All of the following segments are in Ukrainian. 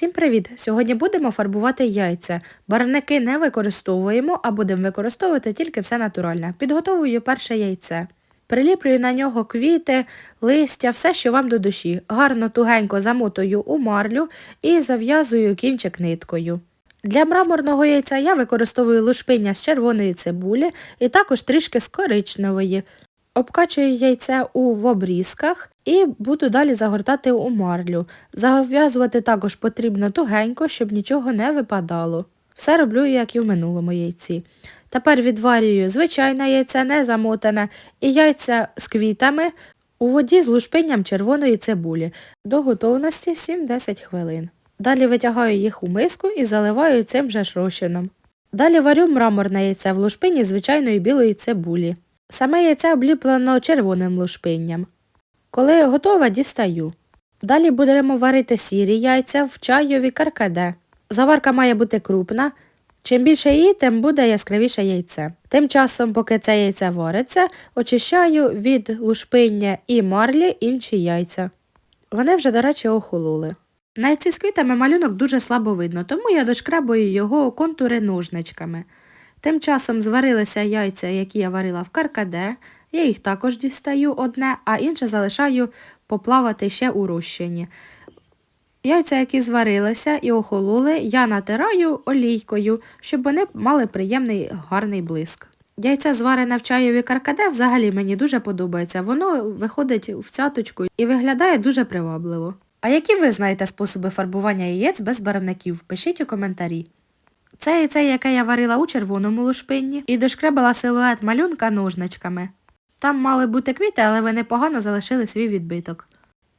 Всім привіт! Сьогодні будемо фарбувати яйця. Барвники не використовуємо, а будемо використовувати тільки все натуральне. Підготовую перше яйце. Приліплюю на нього квіти, листя, все, що вам до душі. Гарно тугенько замотую у марлю і зав'язую кінчик ниткою. Для мраморного яйця я використовую лушпиння з червоної цибулі і також трішки з коричневої. Обкачую яйце у в обрізках і буду далі загортати у марлю. Зав'язувати також потрібно тугенько, щоб нічого не випадало. Все роблю, як і в минулому яйці. Тепер відварюю звичайне яйце, не замотане, і яйця з квітами у воді з лушпинням червоної цибулі до готовності 7-10 хвилин. Далі витягаю їх у миску і заливаю цим же ж розчином. Далі варю мраморне яйце в лушпині звичайної білої цибулі. Саме яйце обліплено червоним лушпинням. Коли готове, дістаю. Далі будемо варити сірі яйця в чайові каркаде. Заварка має бути крупна. Чим більше її, тим буде яскравіше яйце. Тим часом, поки це яйце вариться, очищаю від лушпиння і марлі інші яйця. Вони вже, до речі, охололи. На яйці з квітами малюнок дуже слабо видно, тому я дошкрабую його контури ножничками. Тим часом зварилися яйця, які я варила в каркаде, я їх також дістаю одне, а інше залишаю поплавати ще у розчині. Яйця, які зварилися і охололи, я натираю олійкою, щоб вони мали приємний гарний блиск. Яйце зварене в чайові каркаде взагалі мені дуже подобається. Воно виходить в цяточку і виглядає дуже привабливо. А які ви знаєте способи фарбування яєць без барвників? Пишіть у коментарі. Це яйце, яке я варила у червоному лушпинні, і дошкребала силует малюнка ножничками. Там мали бути квіти, але вони погано залишили свій відбиток.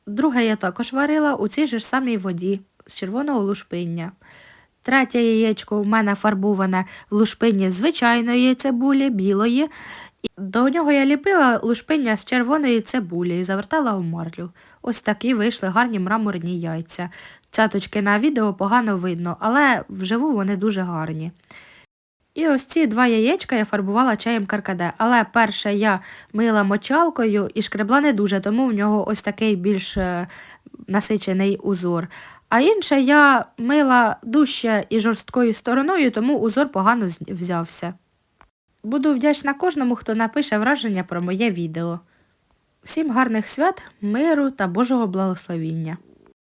Друге я також варила у цій же ж самій воді з червоного лушпиння. Третє яєчко у мене фарбоване в лушпині звичайної цибулі, білої. До нього я ліпила лушпиння з червоної цибулі і завертала у марлю. Ось такі вийшли гарні мраморні яйця. Цяточки на відео погано видно, але вживу вони дуже гарні. І ось ці два яєчка я фарбувала чаєм каркаде, але перше я мила мочалкою і шкребла не дуже, тому в нього ось такий більш е, насичений узор. А інше я мила дужче і жорсткою стороною, тому узор погано взявся. Буду вдячна кожному, хто напише враження про моє відео. Всім гарних свят, миру та Божого благословіння!